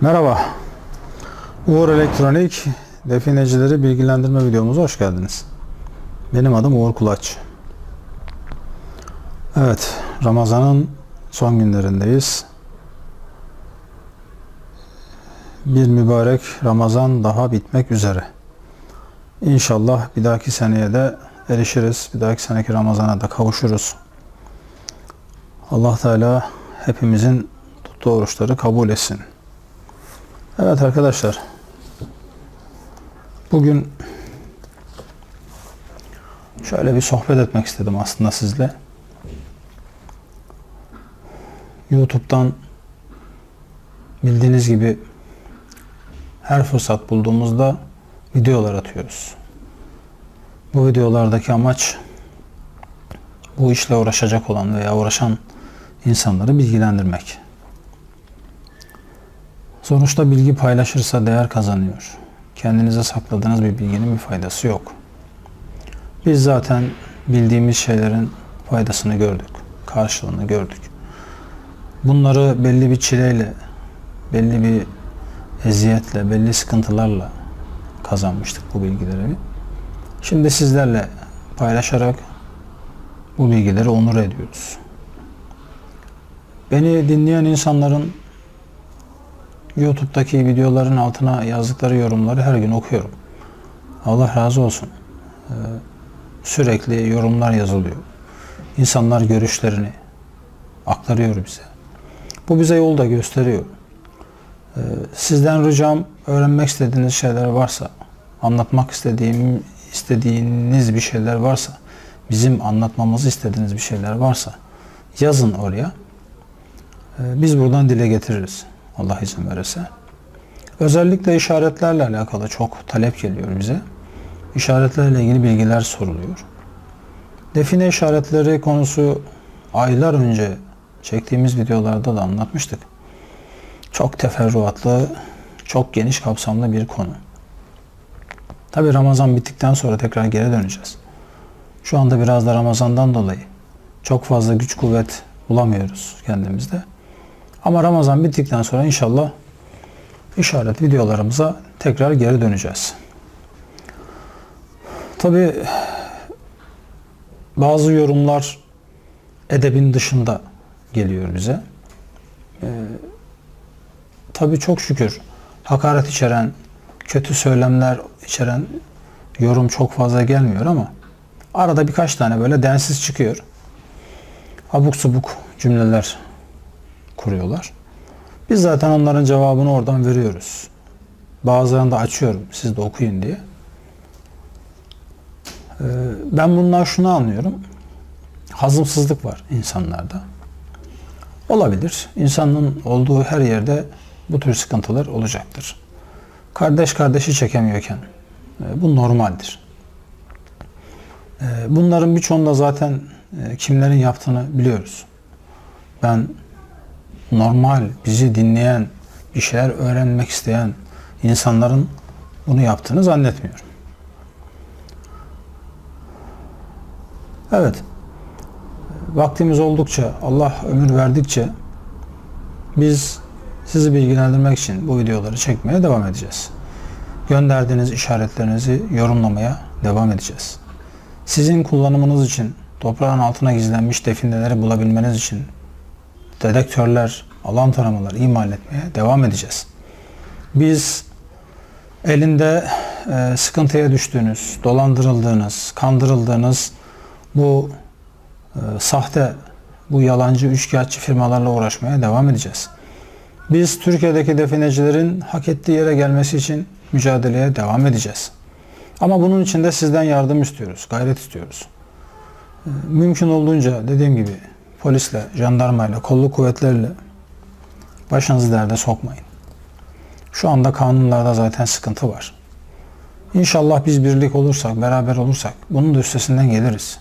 Merhaba. Uğur Elektronik definecileri bilgilendirme videomuza hoş geldiniz. Benim adım Uğur Kulaç. Evet, Ramazan'ın son günlerindeyiz. Bir mübarek Ramazan daha bitmek üzere. İnşallah bir dahaki seneye de erişiriz. Bir dahaki seneki Ramazan'a da kavuşuruz. Allah Teala hepimizin tuttuğu oruçları kabul etsin. Evet arkadaşlar. Bugün şöyle bir sohbet etmek istedim aslında sizle. YouTube'dan bildiğiniz gibi her fırsat bulduğumuzda videolar atıyoruz. Bu videolardaki amaç bu işle uğraşacak olan veya uğraşan insanları bilgilendirmek. Sonuçta bilgi paylaşırsa değer kazanıyor. Kendinize sakladığınız bir bilginin bir faydası yok. Biz zaten bildiğimiz şeylerin faydasını gördük, karşılığını gördük. Bunları belli bir çileyle, belli bir eziyetle, belli sıkıntılarla kazanmıştık bu bilgileri. Şimdi sizlerle paylaşarak bu bilgileri onur ediyoruz. Beni dinleyen insanların YouTube'daki videoların altına yazdıkları yorumları her gün okuyorum. Allah razı olsun. Ee, sürekli yorumlar yazılıyor. İnsanlar görüşlerini aktarıyor bize. Bu bize yolda gösteriyor. Ee, sizden ricam öğrenmek istediğiniz şeyler varsa, anlatmak istediğim istediğiniz bir şeyler varsa, bizim anlatmamızı istediğiniz bir şeyler varsa yazın oraya. Ee, biz buradan dile getiririz. Allah izin verirse. Özellikle işaretlerle alakalı çok talep geliyor bize. İşaretlerle ilgili bilgiler soruluyor. Define işaretleri konusu aylar önce çektiğimiz videolarda da anlatmıştık. Çok teferruatlı, çok geniş kapsamlı bir konu. Tabi Ramazan bittikten sonra tekrar geri döneceğiz. Şu anda biraz da Ramazan'dan dolayı çok fazla güç kuvvet bulamıyoruz kendimizde. Ama Ramazan bittikten sonra inşallah işaret videolarımıza tekrar geri döneceğiz. Tabi bazı yorumlar edebin dışında geliyor bize. Ee, Tabi çok şükür hakaret içeren, kötü söylemler içeren yorum çok fazla gelmiyor ama arada birkaç tane böyle densiz çıkıyor. Abuk subuk cümleler kuruyorlar. Biz zaten onların cevabını oradan veriyoruz. Bazılarını da açıyorum siz de okuyun diye. Ee, ben bundan şunu anlıyorum. Hazımsızlık var insanlarda. Olabilir. İnsanın olduğu her yerde bu tür sıkıntılar olacaktır. Kardeş kardeşi çekemiyorken e, bu normaldir. E, bunların birçoğunda zaten e, kimlerin yaptığını biliyoruz. Ben normal bizi dinleyen, bir şeyler öğrenmek isteyen insanların bunu yaptığını zannetmiyorum. Evet. Vaktimiz oldukça, Allah ömür verdikçe biz sizi bilgilendirmek için bu videoları çekmeye devam edeceğiz. Gönderdiğiniz işaretlerinizi yorumlamaya devam edeceğiz. Sizin kullanımınız için toprağın altına gizlenmiş defineleri bulabilmeniz için dedektörler, alan taramaları imal etmeye devam edeceğiz. Biz elinde e, sıkıntıya düştüğünüz, dolandırıldığınız, kandırıldığınız bu e, sahte, bu yalancı, üçkağıtçı firmalarla uğraşmaya devam edeceğiz. Biz Türkiye'deki definecilerin hak ettiği yere gelmesi için mücadeleye devam edeceğiz. Ama bunun için de sizden yardım istiyoruz, gayret istiyoruz. E, mümkün olduğunca dediğim gibi polisle, jandarmayla, kolluk kuvvetlerle başınızı derde sokmayın. Şu anda kanunlarda zaten sıkıntı var. İnşallah biz birlik olursak, beraber olursak bunun da üstesinden geliriz.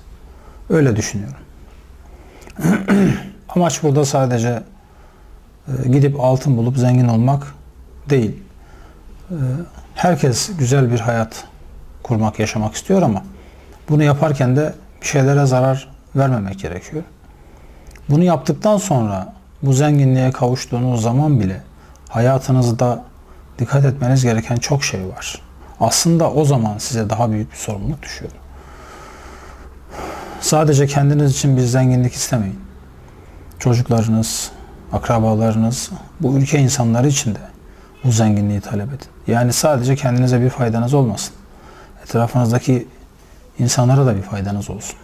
Öyle düşünüyorum. Amaç burada sadece e, gidip altın bulup zengin olmak değil. E, herkes güzel bir hayat kurmak, yaşamak istiyor ama bunu yaparken de bir şeylere zarar vermemek gerekiyor. Bunu yaptıktan sonra bu zenginliğe kavuştuğunuz zaman bile hayatınızda dikkat etmeniz gereken çok şey var. Aslında o zaman size daha büyük bir sorumluluk düşüyor. Sadece kendiniz için bir zenginlik istemeyin. Çocuklarınız, akrabalarınız, bu ülke insanları için de bu zenginliği talep edin. Yani sadece kendinize bir faydanız olmasın. Etrafınızdaki insanlara da bir faydanız olsun.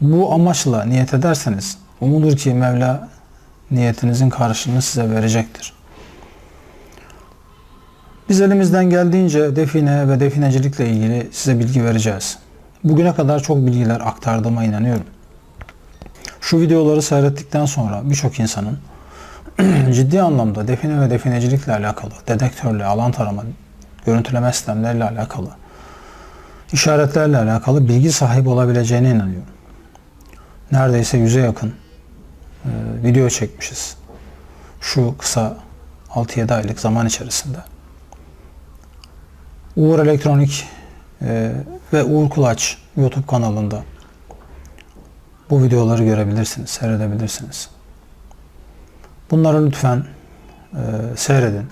Bu amaçla niyet ederseniz umulur ki Mevla niyetinizin karşılığını size verecektir. Biz elimizden geldiğince define ve definecilikle ilgili size bilgi vereceğiz. Bugüne kadar çok bilgiler aktardığıma inanıyorum. Şu videoları seyrettikten sonra birçok insanın ciddi anlamda define ve definecilikle alakalı, dedektörle, alan tarama, görüntüleme sistemleriyle alakalı, işaretlerle alakalı bilgi sahibi olabileceğine inanıyorum. Neredeyse yüze yakın video çekmişiz. Şu kısa 6-7 aylık zaman içerisinde. Uğur Elektronik e, ve Uğur Kulaç YouTube kanalında bu videoları görebilirsiniz, seyredebilirsiniz. Bunları lütfen e, seyredin.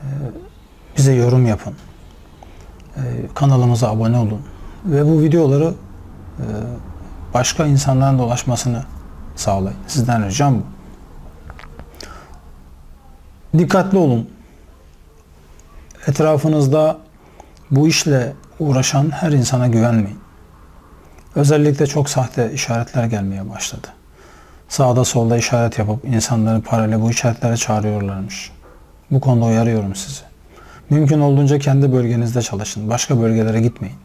E, bize yorum yapın. E, kanalımıza abone olun. Ve bu videoları e, başka insanların da ulaşmasını sağlayın. Sizden ricam bu. Dikkatli olun. Etrafınızda bu işle uğraşan her insana güvenmeyin. Özellikle çok sahte işaretler gelmeye başladı. Sağda solda işaret yapıp insanları parayla bu işaretlere çağırıyorlarmış. Bu konuda uyarıyorum sizi. Mümkün olduğunca kendi bölgenizde çalışın. Başka bölgelere gitmeyin.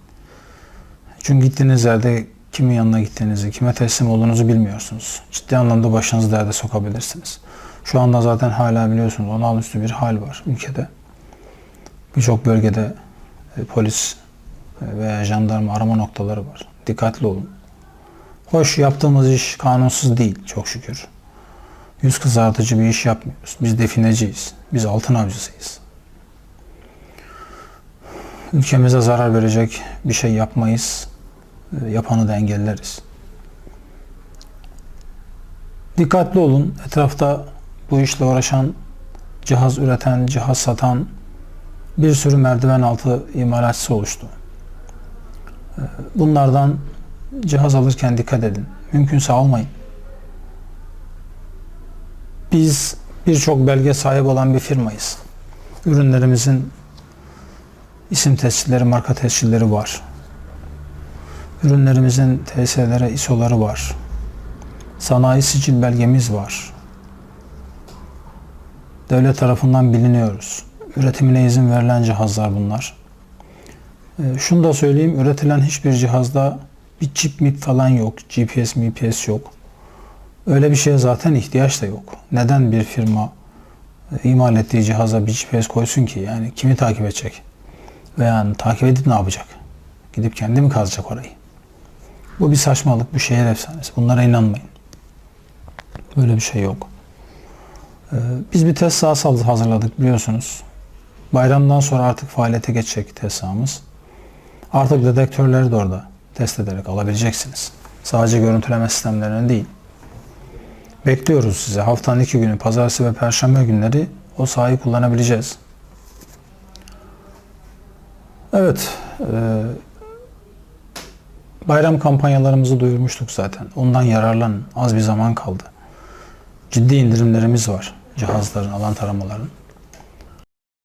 Çünkü gittiğiniz yerde kimin yanına gittiğinizi, kime teslim olduğunuzu bilmiyorsunuz. Ciddi anlamda başınızı derde sokabilirsiniz. Şu anda zaten hala biliyorsunuz olağanüstü bir hal var ülkede. Birçok bölgede e, polis e, veya jandarma arama noktaları var. Dikkatli olun. Hoş yaptığımız iş kanunsuz değil çok şükür. Yüz kızartıcı bir iş yapmıyoruz. Biz defineciyiz. Biz altın avcısıyız. Ülkemize zarar verecek bir şey yapmayız. E, yapanı da engelleriz. Dikkatli olun. Etrafta bu işle uğraşan, cihaz üreten, cihaz satan bir sürü merdiven altı imalatçısı oluştu. E, bunlardan cihaz alırken dikkat edin. Mümkünse almayın. Biz birçok belge sahip olan bir firmayız. Ürünlerimizin isim tescilleri, marka tescilleri var. Ürünlerimizin TS'lere, ISO'ları var. Sanayi sicil belgemiz var. Devlet tarafından biliniyoruz. Üretimine izin verilen cihazlar bunlar. Ee, şunu da söyleyeyim, üretilen hiçbir cihazda bir çip mip falan yok, GPS, MPS yok. Öyle bir şeye zaten ihtiyaç da yok. Neden bir firma e, imal ettiği cihaza bir GPS koysun ki? Yani kimi takip edecek? Veya takip edip ne yapacak? Gidip kendi mi kazacak orayı? Bu bir saçmalık, bir şehir efsanesi. Bunlara inanmayın. Böyle bir şey yok. Ee, biz bir test sahası hazırladık biliyorsunuz. Bayramdan sonra artık faaliyete geçecek test sahamız. Artık dedektörleri de orada test ederek alabileceksiniz. Sadece görüntüleme sistemlerinin değil. Bekliyoruz size. Haftanın iki günü, pazartesi ve perşembe günleri o sahayı kullanabileceğiz. Evet, e, bayram kampanyalarımızı duyurmuştuk zaten. Ondan yararlanın. Az bir zaman kaldı. Ciddi indirimlerimiz var cihazların, alan taramaların.